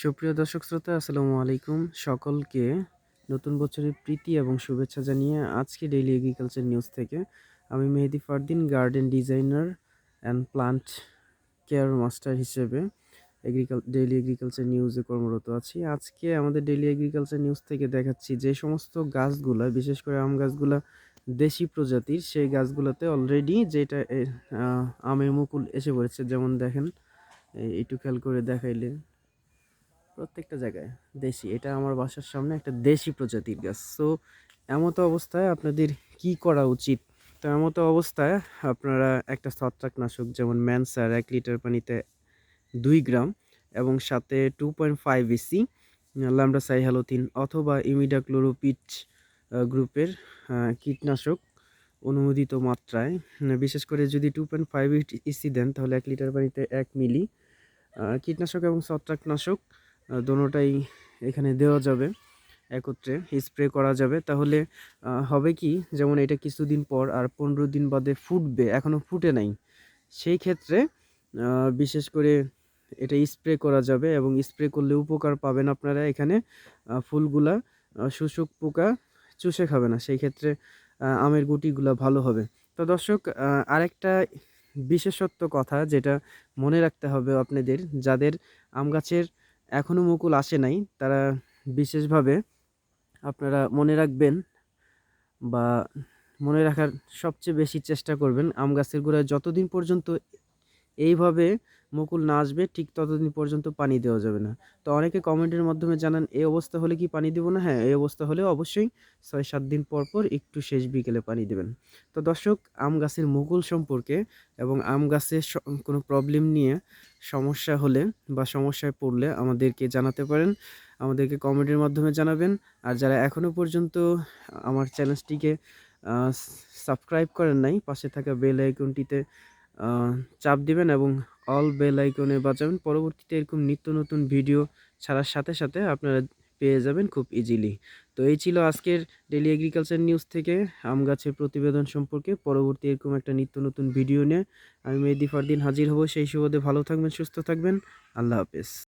সুপ্রিয় দর্শক শ্রোতা, আসসালামু আলাইকুম। সকলকে নতুন বছরের প্রীতি এবং শুভেচ্ছা জানিয়ে আজকে ডেইলি এগ্রিকালচার নিউজ থেকে আমি Mehedi Fardin garden designer and plant care master হিসেবে এগ্রিকাল ডেইলি এগ্রিকালচার নিউজে কর্মরত আছি। আজকে আমাদের ডেইলি এগ্রিকালচার নিউজ থেকে দেখাচ্ছি যে সমস্ত গাছগুলা, বিশেষ করে আম গাছগুলা দেশি প্রজাতির, সেই গাছগুলোতে অলরেডি যেটা আমের মুকুল এসে পড়েছে। যেমন দেখেন একটু খেয়াল করে দেখাইলে। প্রত্যেকটা জায়গায় দেশি। এটা আমার বাসার সামনে একটা দেশি প্রজাতির গাছ। সো এমতো অবস্থায় আপনাদের কি করা উচিত? তো এমতো অবস্থায় আপনারা একটা ছত্রাকনাশক, যেমন ম্যানসার, এক লিটার পানিতে দুই গ্রাম এবং সাথে two point five EC lambda cyhalothrin অথবা ইমিডাক্লোরোপিট গ্রুপের কীটনাশক অনুমোদিত মাত্রায়। বিশেষ করে যদি টু পয়েন্ট ফাইভ ইসি দেন, তাহলে এক লিটার পানিতে এক মিলি কীটনাশক এবং ছত্রাকনাশক দোনোটাই এখানে দেওয়া যাবে, একত্রে স্প্রে করা যাবে। তাহলে হবে কি, যেমন এটা কিছুদিন পর আর পনেরো দিন বাদে ফুটবে এখনও ফুটে নাই। সেই ক্ষেত্রে বিশেষ করে এটা স্প্রে করা যাবে এবং স্প্রে করলে উপকার পাবেন আপনারা এখানে ফুলগুলা শোষক পোকা চুষে খাবে না। সেই ক্ষেত্রে আমের গুটিগুলা ভালো হবে। তো দর্শক আরেকটা বিশেষত্ব কথা যেটা মনে রাখতে হবে আপনাদের, যাদের আম গাছের এখনও মুকুল আসে নাই। তারা বিশেষভাবে আপনারা মনে রাখবেন বা মনে রাখার সবচেয়ে বেশি চেষ্টা করবেন আম গাছের গোড়ায় যতদিন পর্যন্ত এইভাবে মুকুল না আসবে, ঠিক ততদিন পর্যন্ত পানি দেওয়া যাবে না। তো অনেকে কমেন্টের মাধ্যমে জানান, এই অবস্থা হলে কি পানি দেবো না? হ্যাঁ এই অবস্থা হলে অবশ্যই ছয় সাত দিন পর পর একটু শেষ বিকেলে পানি দেবেন। তো দর্শক, আম গাছের মুকুল সম্পর্কে এবং আম গাছের কোনো প্রবলেম নিয়ে সমস্যা হলে বা সমস্যায় পড়লে আমাদেরকে জানাতে পারেন। আমাদেরকে কমেন্টের মাধ্যমে জানাবেন। আর যারা এখনও পর্যন্ত আমার চ্যানেলটিকে সাবস্ক্রাইব করেন নাই, পাশে থাকা বেল আইকনটিতে চাপ দিবেন এবং অল বেল আইকনে বাজাবেন। পরবর্তীতে এরকম নিত্য নতুন ভিডিও ছাড়ার সাথে সাথে আপনারা পেয়ে যাবেন খুব ইজিলি তো এই ছিল আজকের ডেলি এগ্রিকালচার নিউজ থেকে আম গাছের প্রতিবেদন সম্পর্কে। পরবর্তী এরকম একটা নিত্য নতুন ভিডিও নিয়ে আমি মেহেদি ফারদিন হাজির হব। সেই সুবাদে ভালো থাকবেন, সুস্থ থাকবেন। আল্লাহ হাফেজ।